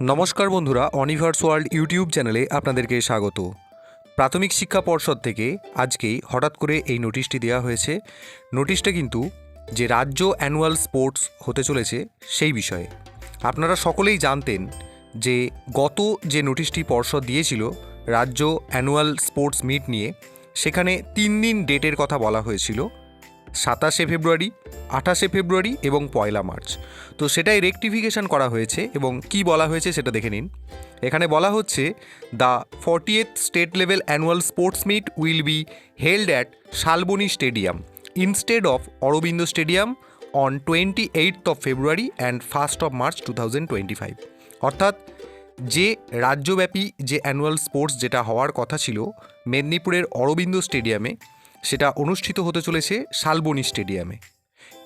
নমস্কার বন্ধুরা অনিভার্স world YouTube চ্যানেলে আপনাদেরকে স্বাগত। প্রাথমিক শিক্ষা পর্ষদ থেকে আজকেই হঠাৎ করে এই নোটিশটি দেওয়া হয়েছে। নোটিশটা কিন্তু যে রাজ্য অ্যানুয়াল স্পোর্টস হতে চলেছে সেই বিষয়ে। আপনারা সকলেই জানতেন যে গত যে নোটিশটি পর্ষদ দিয়েছিল রাজ্য অ্যানুয়াল স্পোর্টস মিট নিয়ে, সেখানে তিন দিন ডেটের কথা বলা হয়েছিল। সাতাশে ফেব্রুয়ারি, আঠাশে ফেব্রুয়ারি এবং পয়লা মার্চ। তো সেটাই রেকটিফিকেশন করা হয়েছে এবং কি বলা হয়েছে সেটা দেখে নিন। এখানে বলা হচ্ছে the fortieth state level annual sports meet will be held at Shalboni stadium instead of Aurobindo stadium on twenty eighth of February and first of March two thousand twenty five অর্থাৎ, যে রাজ্যব্যাপী যে অ্যানুয়াল স্পোর্টস যেটা হওয়ার কথা ছিল, মেদিনীপুরের অরবিন্দ স্টেডিয়ামে সেটা অনুষ্ঠিত হতে চলেছে শালবনি স্টেডিয়ামে।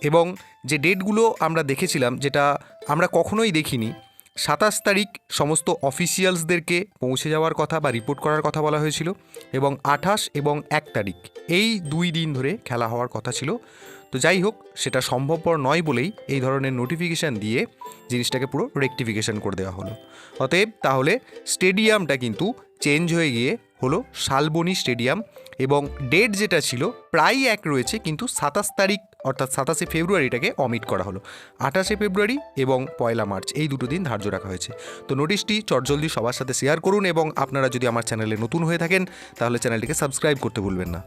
এবং যে ডেটগুলো আমরা দেখেছিলাম, যেটা আমরা কখনোই দেখিনি, সাতাশ তারিখ সমস্ত অফিসিয়ালসদেরকে পৌঁছে যাওয়ার কথা বা রিপোর্ট করার কথা বলা হয়েছিল এবং আঠাশ এবং এক তারিখ, এই দুই দিন ধরে খেলা হওয়ার কথা ছিল। তো যাই হোক, সেটা সম্ভবপর নয় বলেই এই ধরনের নোটিফিকেশান দিয়ে জিনিসটাকে পুরো রেকটিফিকেশান করে দেওয়া হলো। অতএব তাহলে স্টেডিয়ামটা কিন্তু চেঞ্জ হয়ে গিয়ে হলো শালবনি স্টেডিয়াম এবং ডেট যেটা ছিল প্রায় এক রয়েছে, কিন্তু সাতাশ তারিখ অর্থাৎ সাতাশে ফেব্রুয়ারিটাকে অমিট করা হলো। আঠাশে ফেব্রুয়ারি এবং পয়লা মার্চ, এই দুটো দিন ধার্য রাখা হয়েছে। তো নোটিশটি চটজলদি সবার সাথে শেয়ার করুন এবং আপনারা যদি আমার চ্যানেলে নতুন হয়ে থাকেন, তাহলে চ্যানেলটিকে সাবস্ক্রাইব করতে ভুলবেন না।